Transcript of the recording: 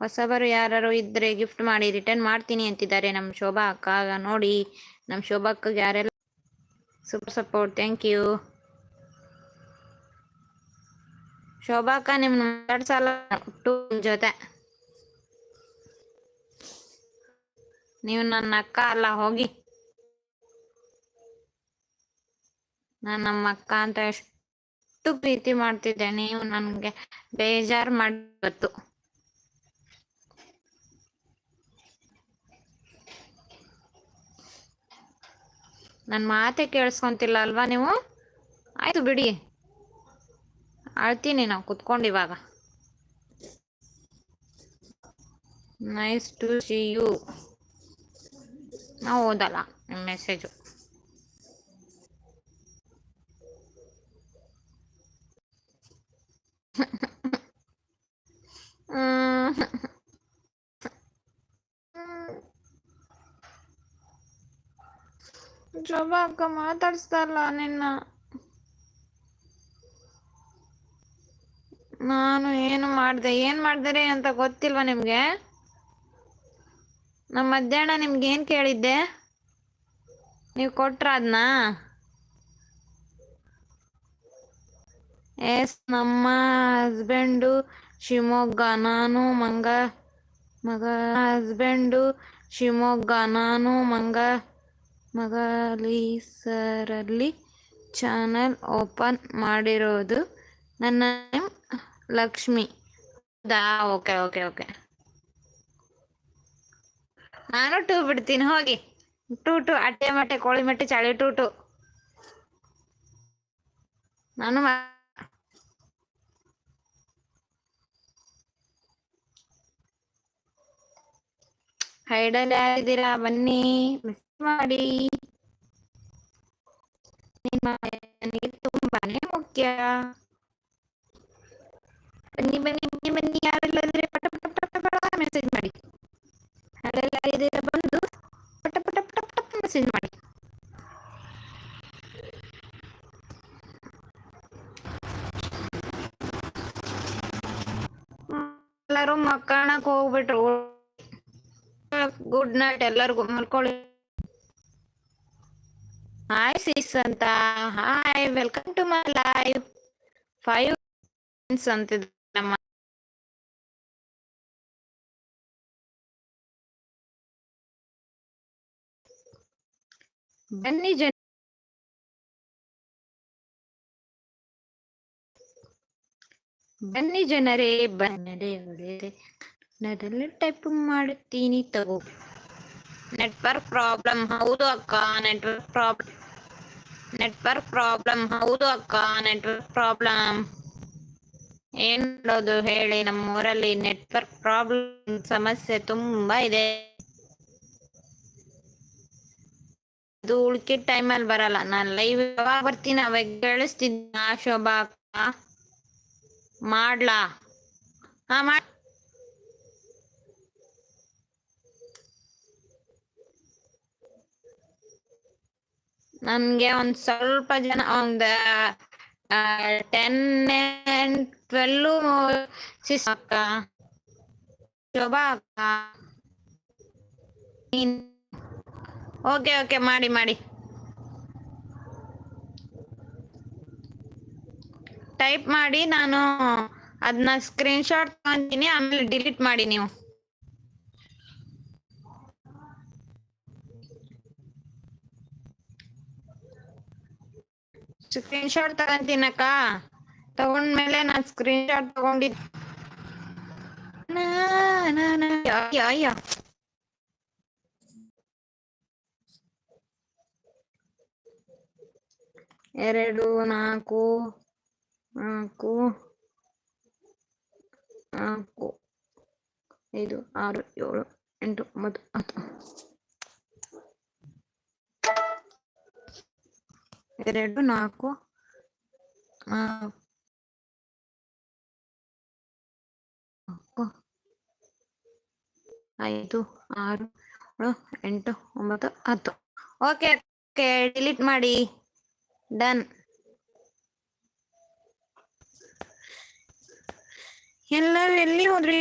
ಹೊಸಬರು ಯಾರು ಇದ್ರೆ ಗಿಫ್ಟ್ ಮಾಡಿ ರಿಟರ್ನ್ ಮಾಡ್ತೀನಿ ಅಂತಿದ್ದಾರೆ ನಮ್ಮ ಶೋಭಾ ಅಕ್ಕ. ನೋಡಿ ನಮ್ಮ ಶೋಭಾ ಅಕ್ಕಗೆ ಯಾರೆಲ್ಲ super support thank you Shobha ಅಕ್ಕ ನಿಮ್ಮ ಎರಡು ಸಾಲ ಟೂ ಜೊತೆ. ನೀವು ನನ್ನ ಅಕ್ಕ ಅಲ್ಲ, ಹೋಗಿ. ನಾನು ನಮ್ಮ ಅಕ್ಕ ಅಂತ ಎಷ್ಟು ಪ್ರೀತಿ ಮಾಡ್ತಿದ್ದೆ ನೀವು ನನಗೆ ಬೇಜಾರು ಮಾಡಿ ನನ್ನ ಮಾತೇ ಕೇಳಿಸ್ಕೊಂತಿಲ್ಲ ಅಲ್ವಾ ನೀವು? ಆಯಿತು ಬಿಡಿ. ಅಳ್ತೀನಿ ನಾವು ಕುತ್ಕೊಂಡು ಇವಾಗ. ನೈಸ್ ಟು ಸಿ ಯು ನಾವು ಓದಲ್ಲ ಮೆಸೇಜು ಶೋಭಾ ಅಕ್ಕ ಮಾತಾಡಿಸ್ತಾರಲ್ಲ ನಿನ್ನ. ನಾನು ಏನು ಮಾಡಿದೆ? ಏನು ಮಾಡಿದರೆ ಅಂತ ಗೊತ್ತಿಲ್ವಾ ನಿಮಗೆ? ನಮ್ಮ ಮಧ್ಯಾಹ್ನ ನಿಮ್ಗೆ ಏನು ಕೇಳಿದ್ದೆ? ನೀವು ಕೊಟ್ರ ಅದನ್ನ ಎಸ್, ನಮ್ಮ ಹಸ್ಬೆಂಡು ಶಿವಮೊಗ್ಗ, ನಾನು ಮಂಗ, ಮಗ, ಹಸ್ಬೆಂಡು ಶಿವಮೊಗ್ಗ, ನಾನು ಮಂಗ ಮಗಲೀಸರಲ್ಲಿ ಚಾನಲ್ ಓಪನ್ ಮಾಡಿರೋದು ನನ್ನ ನೇಮ್ ಲಕ್ಷ್ಮಿ. ಹೌದಾ? Okay okay okay. ನಾನು ಟೂ ಬಿಡ್ತೀನಿ, ಹೋಗಿ. ಟೂ ಟು ಅಟ್ಟೆ ಮಟ್ಟೆ, ಕೋಳಿ ಮಟ್ಟೆ, ಚಾಳಿ ಟೂ ಟು ನಾನು ಹೈಡಲ್ಲಿ ಯಾರಿದ್ದೀರಾ ಬನ್ನಿ ಮಿಸ್ ಮಾಡಿ. ನಿಮ್ಮ ತುಂಬಾನೇ ಮುಖ್ಯ. ಬನ್ನಿ ಬನ್ನಿ ಬನ್ನಿ ಬನ್ನಿ. ಯಾರೆಲ್ಲ ಇದ್ರೆ ಪಟ ಪಟ ಪಟ ಪಟ ಮೆಸೇಜ್ ಮಾಡಿ. ಹೈಡಲ್ ಯಾರಿದ್ದೀರಾ ಬಂದು ಪಟ ಪಟ ಪಟ ಪಟ ಮೆಸೇಜ್ ಮಾಡಿ. ಎಲ್ಲರೂ ಮಕ್ಕಳಕ್ಕೆ ಹೋಗ್ಬಿಟ್ರು ಗುಡ್ ನೈಟ್ ಎಲ್ಲರಿಗೂ ಮಲ್ಕೊಳ್ಳಿ ಹಾಯ್ ಸಿಸ್ ಅಂತ hi welcome to my life five ಅಂತಿದ್ರು ನಮ್ಮ ಬನ್ನಿ ಜನ ಬನ್ನಿ ಜನರೇ ಬನ್ನಡೆ ಹೊಡೆದೆ ನದಲ್ಲಿ ಟೈಪ್ ಮಾಡುತ್ತೀನಿ ತಗೋ. ನೆಟ್ವರ್ಕ್ ಪ್ರಾಬ್ಲಮ್ ಹೌದು ಅಕ್ಕ ನೆಟ್ವರ್ಕ್ ಪ್ರಾಬ್ಲಮ್ ನೆಟ್ವರ್ಕ್ ಪ್ರಾಬ್ಲಮ್ ಹೌದು ಅಕ್ಕ ನೆಟ್ವರ್ಕ್ ಪ್ರಾಬ್ಲಮ್ ಏನ್ ಮಾಡೋದು ಹೇಳಿ ನಮ್ಮ ಊರಲ್ಲಿ ನೆಟ್ವರ್ಕ್ ಪ್ರಾಬ್ಲಮ್ ಸಮಸ್ಯೆ ತುಂಬಾ ಇದೆ. ಅದು ಉಳ್ಕಿದ ಟೈಮಲ್ಲಿ ಬರಲ್ಲ. ನಾನು ಲೈವ್ ಯಾವಾಗ ಬರ್ತೀನಿ ಅವಾಗ ಕೇಳಿಸ್ತಿದ್ದ ಶೋಭಾ ಅಕ್ಕ, ಮಾಡ್ಲಾ? ಹಾ ನನ್ಗೆ ಒಂದ್ ಸ್ವಲ್ಪ ಜನ ಒಂದ್ ಟೆನ್ ಟ್ವೆಲ್ಲು ಸಿಸ್ ಅಕ್ಕ, ಶೋಭಾ ಅಕ್ಕ. ಓಕೆ ಓಕೆ ಮಾಡಿ ಮಾಡಿ. ಟೈಪ್ ಮಾಡಿ, ನಾನು ಅದನ್ನ ಸ್ಕ್ರೀನ್ ಶಾಟ್ ತಗೊಂತೀನಿ, ಆಮೇಲೆ ಡಿಲೀಟ್ ಮಾಡಿ ನೀವು. ಸ್ಕ್ರೀನ್ ಶಾಟ್ ತಗೊಂತೀನಕ್ಕ ತಗೊಂಡ್ಮೇಲೆ ನಾನು ಸ್ಕ್ರೀನ್ ಶಾಟ್ ತಗೊಂಡಿದ್ ನಾ, ನಾ, ನಾ, ಅಯ್ಯ, ಅಯ್ಯ. ಎರಡು ನಾಲ್ಕು ನಾಲ್ಕು ನಾಲ್ಕು ಐದು ಆರು ಏಳು ಎಂಟು ಒಂಬತ್ತು ಹತ್ತು ಎರಡು, ನಾಲ್ಕು ಐದು, ಆರು, ಏಳು, ಎಂಟು, ಒಂಬತ್ತು, ಹತ್ತು. ಓಕೆ ಓಕೆ ಡಿಲೀಟ್ ಮಾಡಿ. ಡನ್ ಎಲ್ಲರೂ ಎಲ್ಲಿ ಹೋದ್ರಿ?